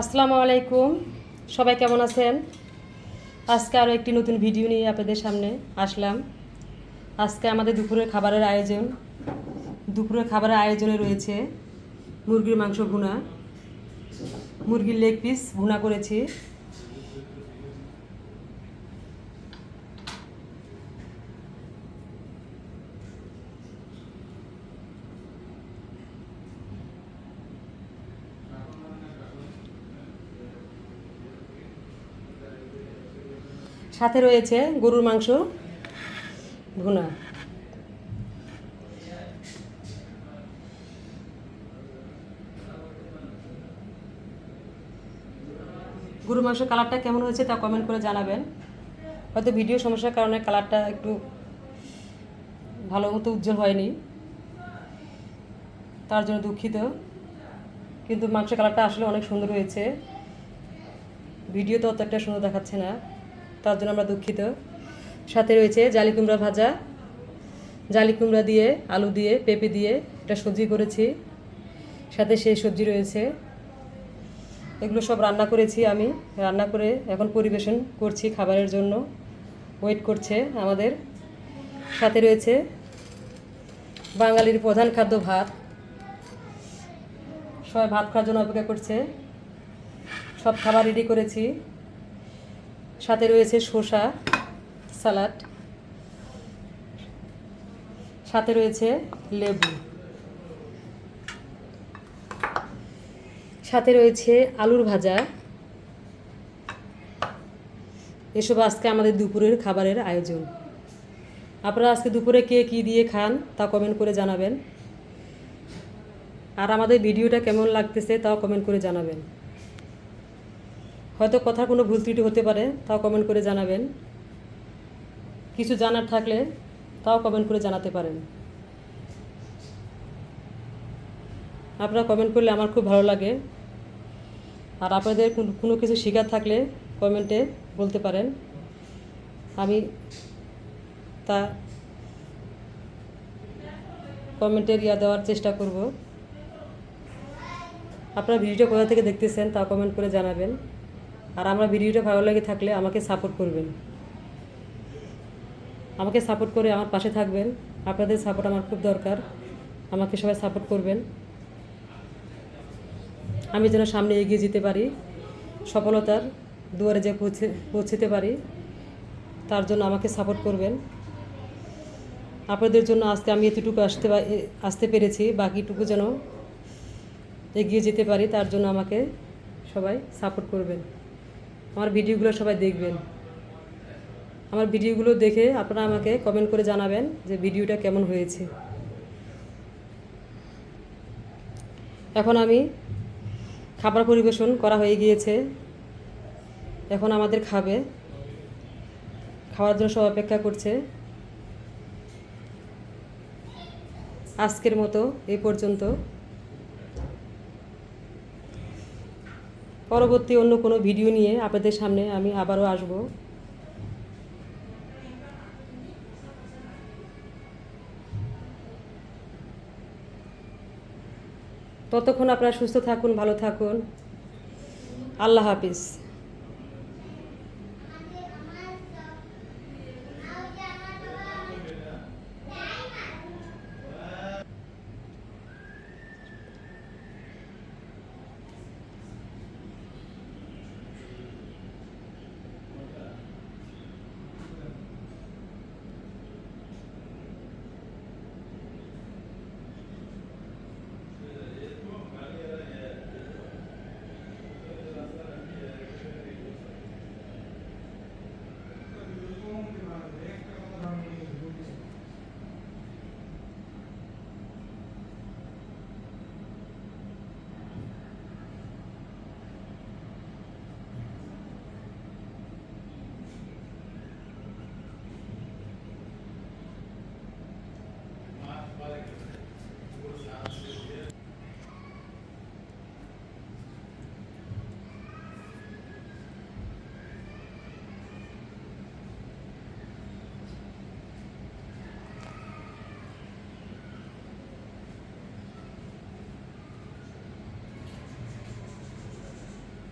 আসসালামু আলাইকুম। সবাই কেমন আছেন? আজকে আরও একটি নতুন ভিডিও নিয়ে আপনাদের সামনে আসলাম। আজকে আমাদের দুপুরের খাবারের আয়োজন। দুপুরের খাবারের আয়োজনে রয়েছে মুরগির মাংস ভুনা। মুরগির লেগ পিস ভুনা করেছি। সাথে রয়েছে গরুর মাংস। ভুনা। গরুর মাংসের কালারটা কেমন হয়েছে তা কমেন্ট করে জানাবেন। হয়তো ভিডিও সমস্যার কারণে কালারটা একটু ভালো মতো উজ্জ্বল হয়নি। তার জন্য দুঃখিত। কিন্তু মাংসের কালারটা আসলে অনেক সুন্দর হয়েছে। ভিডিওতে অত একটা সুন্দর দেখাচ্ছে না। তার জন্য আমরা দুঃখিত। সাথে রয়েছে জালি কুমড়া ভাজা। জালি কুমড়া দিয়ে, আলু দিয়ে, পেঁপে দিয়ে এটা সবজি করেছি। সাথে সেই সবজি রয়েছে। এগুলো সব রান্না করেছি আমি। রান্না করে এখন পরিবেশন করছি খাবারের জন্য। ওয়েট করছে আমাদের। সাথে রয়েছে বাঙালির প্রধান খাদ্য ভাত। সবাই ভাত খাওয়ার জন্য অপেক্ষা করছে। সব খাবার রেডি করেছি। সাথে রয়েছে শসা, সালাড। সাথে রয়েছে লেবু। সাথে রয়েছে আলুর ভাজা। এসব আজকে আমাদের দুপুরের খাবারের আয়োজন। আপনারা আজকে দুপুরে কে কী দিয়ে খান তা কমেন্ট করে জানাবেন। আর আমাদের ভিডিওটা কেমন লাগতেছে তাও কমেন্ট করে জানাবেন। হয়তো কথার কোনো ভুল ত্রুটি হতে পারে, তাও কমেন্ট করে জানাবেন। কিছু জানার থাকলে তাও কমেন্ট করে জানাতে পারেন। আপনারা কমেন্ট করলে আমার খুব ভালো লাগে। আর আপনাদের কোনো কিছু শেখার থাকলে কমেন্টে বলতে পারেন। আমি তা কমেন্টের ইয়া দেওয়ার চেষ্টা করব। আপনারা ভিডিওটা কোথা থেকে দেখতেছেন তা কমেন্ট করে জানাবেন। আর আমার ভিডিওটা ভালো লাগে থাকলে আমাকে সাপোর্ট করবেন। আমাকে সাপোর্ট করে আমার পাশে থাকবেন। আপনাদের সাপোর্ট আমার খুব দরকার। আমাকে সবাই সাপোর্ট করবেন। আমি যেন সামনে এগিয়ে যেতে পারি, সফলতার দুয়ারে যে পৌঁছে, পৌঁছতে পারি, তার জন্য আমাকে সাপোর্ট করবেন। আপনাদের জন্য আজকে আমি এতটুকু আসতে আসতে পেরেছি, বাকিটুকু যেন এগিয়ে যেতে পারি, তার জন্য আমাকে সবাই সাপোর্ট করবেন। আমার ভিডিওগুলো সবাই দেখবেন। আমার ভিডিওগুলো দেখে আপনারা আমাকে কমেন্ট করে জানাবেন যে ভিডিওটা কেমন হয়েছে। এখন আমি খাবার পরিবেশন করা হয়ে গিয়েছে। এখন আমাদের খাবে। খাওয়ার জন্য সব অপেক্ষা করছে। আজকের মতো এই পর্যন্ত। পরবর্তী অন্য কোনো ভিডিও নিয়ে আপনাদের সামনে আমি আবারও আসব। ততক্ষণ আপনারা সুস্থ থাকুন, ভালো থাকুন। আল্লাহ হাফিজ।